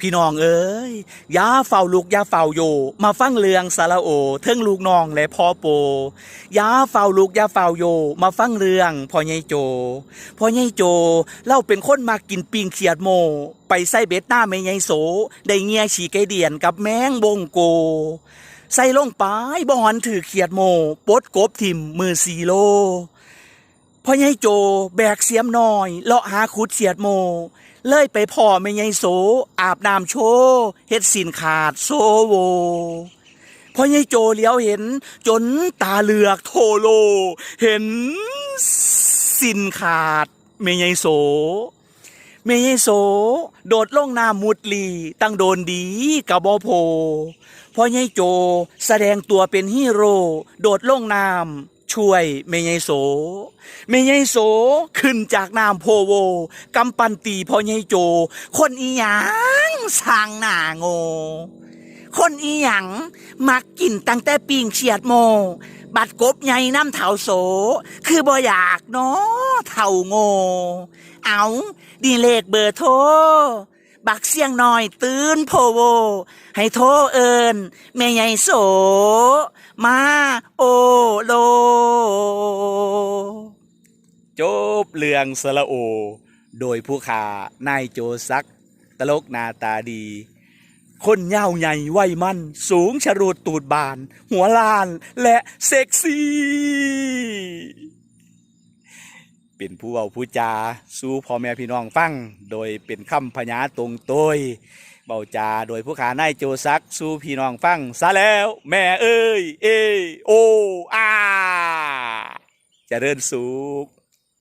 พี่น้องเอ้ยยาเฝ้าลูกยาเฝ้าโย มาฟังเรื่องสาระโอ เทิงลูกน้องและพ่อโปยาเฝ้าลูกยาเฝ้าโย มาฟังเรื่องพ่อใหญ่โจพ่อใหญ่โจเล่าเป็นคนมากินปิงเขียดโม ไปใส่เบ็ดหน้าไม่ใหญ่โส ได้เงียฉีไกเดียนกับแมงบงโก ใส่ลงปบ่หอนถือเขียดโมปดกบทิมมือสีโลพ่อใหญ่โจแบกเสียมน้อยเลาะหาขุดเสียดโมเลยไปพ่อแม่ใหญ่โส อาบน้ำโชเฮ็ดสินขาดโซโวพ่อใหญ่โจเลี้ยวเห็น จนตาเหลือกโทโล เห็นสินขาดแม่ใหญ่โสแม่ใหญ่โส โดดลงน้ำมุดลีตั้งโดนดีกับบอโพพ่อใหญ่โจ แสดงตัวเป็นฮีโร่โดดลงน้ำ ช่วยแม่ใหญ่โสแม่ใหญ่โสขึ้นจากน้ำโพโวกำปันตีพ่อใหญ่โจ คนอีหยังสร้างหน้าโงคนอีหยังมักกินตั้งแต่ปิงเฉียดโม บัดกบใหญ่น้ำเถาโส คือบ่อยากเนาะเท่าโง เอาดีเลขเบอร์โทร บักเสียงน้อยตื่นโพโว ให้โทเอินแม่ใหญ่โส มาโอโล จบเรื่องสละโอ โดยผู้ขานายโจซัก ตลกนาตาดี คนยาใหญ่ไวมัน สูงชะรูดตูดบาน หัวลานและเซ็กซี่ เป็นผู้เอาผู้จาสู้พ่อแม่พี่น้องฟังโดยเป็นคำพญาตรงโตยเบาจาโดยผู้ขานายโจซักสู้พี่น้องฟังซะแล้ว แม่เอ้ยเอโออาเจะเริญสุข